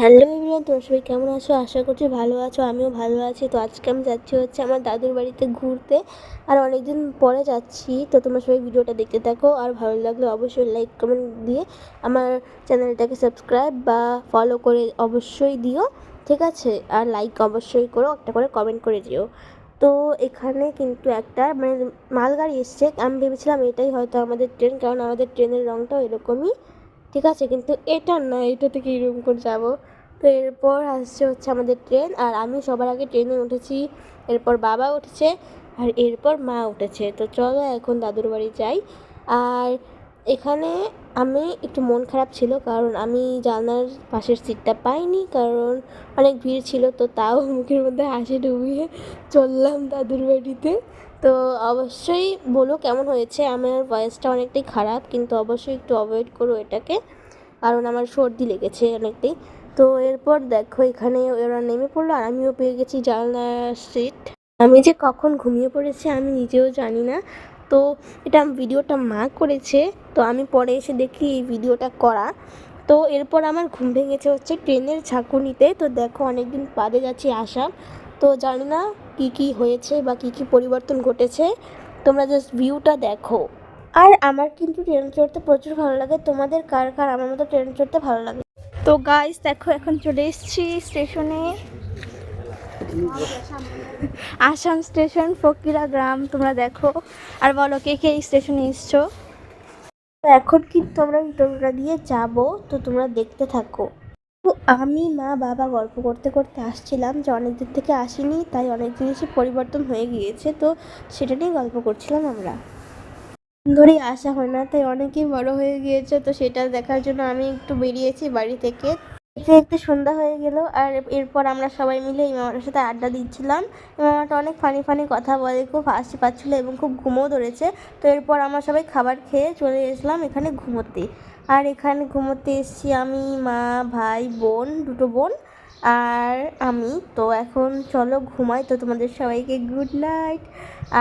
Hello everyone, তোমরা সবাই কেমন আছো? আশা করছি ভালো আছো, আমিও ভালো আছি। তো আজকে আমি যাচ্ছি হচ্ছে আমার দাদুর বাড়িতে ঘুরতে, আর অনেকদিন পরে যাচ্ছি। তো তোমরা সবাই ভিডিওটা দেখতে থাকো, আর ভালো লাগলে অবশ্যই লাইক কমেন্ট দিয়ে আমার চ্যানেলটাকে সাবস্ক্রাইব বা ফলো করে অবশ্যই দিও, ঠিক আছে? আর লাইক অবশ্যই করো, একটা করে কমেন্ট করে দিও। তো এখানে কিন্তু একটা মানে মালগাড়ি এসছে। আমি ভেবেছিলাম এটাই হয়তো আমাদের ট্রেন কারণ আমাদের ট্রেনের রঙটাও এরকমই। ঠিক আছে, কিন্তু এটা না, এটা থেকে এরকম করে যাব। তো এরপর আসছে হচ্ছে আমাদের ট্রেন, আর আমি সবার আগে ট্রেনে উঠেছি। এরপর বাবা উঠেছে, আর এরপর মা উঠেছে। তো চলো এখন দাদুর বাড়ি যাই। আর এখানে আমি একটু মন খারাপ ছিল কারণ আমি জানার পাশের সিটটা পাইনি কারণ অনেক ভিড় ছিল, তো তাও মুখের মধ্যে হাসি ডুবিয়ে চললাম দাদুর বাড়িতে। তো অবশ্যই বলো কেমন হয়েছে? আমার ভয়েসটা অনেকটাই খারাপ, কিন্তু অবশ্যই একটু অ্যাভয়েড করো এটাকে, কারণ আমার সর্দি লেগেছে অনেকটাই। তো এরপর দেখো এখানে ওরা নেমে পড়ল আর আমিও পেয়ে গেছি জানলার সিট। আমি যে কখন ঘুমিয়ে পড়েছি আমি নিজেও জানি না। তো এটা ভিডিওটা মা করেছে, তো আমি পরে এসে দেখি এই ভিডিওটা করা। তো এরপর আমার ঘুম ভেঙেছে হচ্ছে ট্রেনের ঝাঁকুনিতে, তো দেখো অনেকদিন বাদে যাচ্ছি আসা তো জানি না কী কী হয়েছে বা কী কী পরিবর্তন ঘটেছে, তোমরা জাস্ট ভিউটা দেখো। আর আমার কিন্তু ট্রেন চড়তে প্রচুর ভালো লাগে, তোমাদের কার কার? আমার মতো ট্রেন চড়তে ভালো লাগে। তো গাইস দেখো এখন চলে এসেছি স্টেশনে আসাম স্টেশন, ফকিরা গ্রাম, তোমরা দেখো। আর বলো, কে কে এই স্টেশনে এসছো? এখন কিন্তু আমরা টোটোটা দিয়ে যাব, তো তোমরা দেখতে থাকো। তো আমি মা, বাবা গল্প করতে করতে আসছিলাম যে অনেক দিন থেকে আসিনি, তাই অনেক জিনিসই পরিবর্তন হয়ে গিয়েছে, তো সেটা নিয়ে গল্প করছিলাম আমরা। ধরেই আসা হয় না, তাই অনেকেই বড় হয়ে গিয়েছে, তো সেটা দেখার জন্য আমি একটু বেরিয়েছি বাড়ি থেকে। দেখতে দেখতে সন্ধ্যা হয়ে গেল, আর এরপর আমরা সবাই মিলে এই মামাটার সাথে আড্ডা দিচ্ছিলাম। এই মামাটা অনেক ফানি ফানি কথা বলে, খুব হাসি পাচ্ছিলো এবং খুব ঘুমও ধরেছে। তো এরপর আমরা সবাই খাবার খেয়ে চলে এসলাম এখানে ঘুমোতে। আর এখানে ঘুমোতে এসেছি আমি, মা, ভাই, বোন, দুটো বোন, আর আমি। তো এখন চলো ঘুমাই। তো তোমাদের সবাইকে গুড নাইট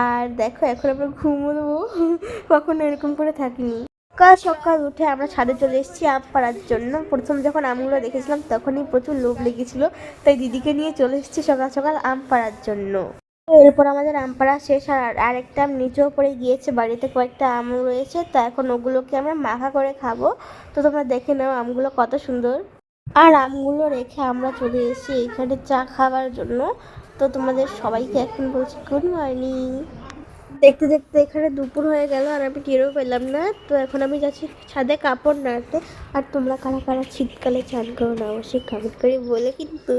আর দেখো, এখন আমরা ঘুমোবো। কখনো এরকম করে থাকিনি। সকাল সকাল উঠে আমরা ছাদে চলে এসেছি আম পাড়ার জন্য। প্রথম যখন আমগুলো দেখেছিলাম, তখনই প্রচুর লোভ লেগেছিল। তাই দিদিকে নিয়ে চলে এসেছি সকাল সকাল আম পাড়ার জন্য। এরপর আমাদের আম পাড়া শেষ, আর আরেকটা আম নিচেও পড়ে গিয়েছে, বাড়িতে কয়েকটা আম রয়েছে। তো এখন ওগুলোকে আমরা মাখা করে খাব। তো তোমরা দেখে নাও আমগুলো কত সুন্দর। আর আমগুলো রেখে আমরা চলে এসেছি এখানে চা খাওয়ার জন্য। তো তোমাদের সবাইকে এখন বলছি, গুড মর্নিং। দেখতে দেখতে এখানে দুপুর হয়ে গেল আর আমি টেরও পেলাম না। তো এখন আমি যাচ্ছি ছাদে কাপড় নাড়তে। আর তোমরা কারা কারা শীতকালে চান করো না অবশ্যই কমেন্ট করি বলে কিন্তু।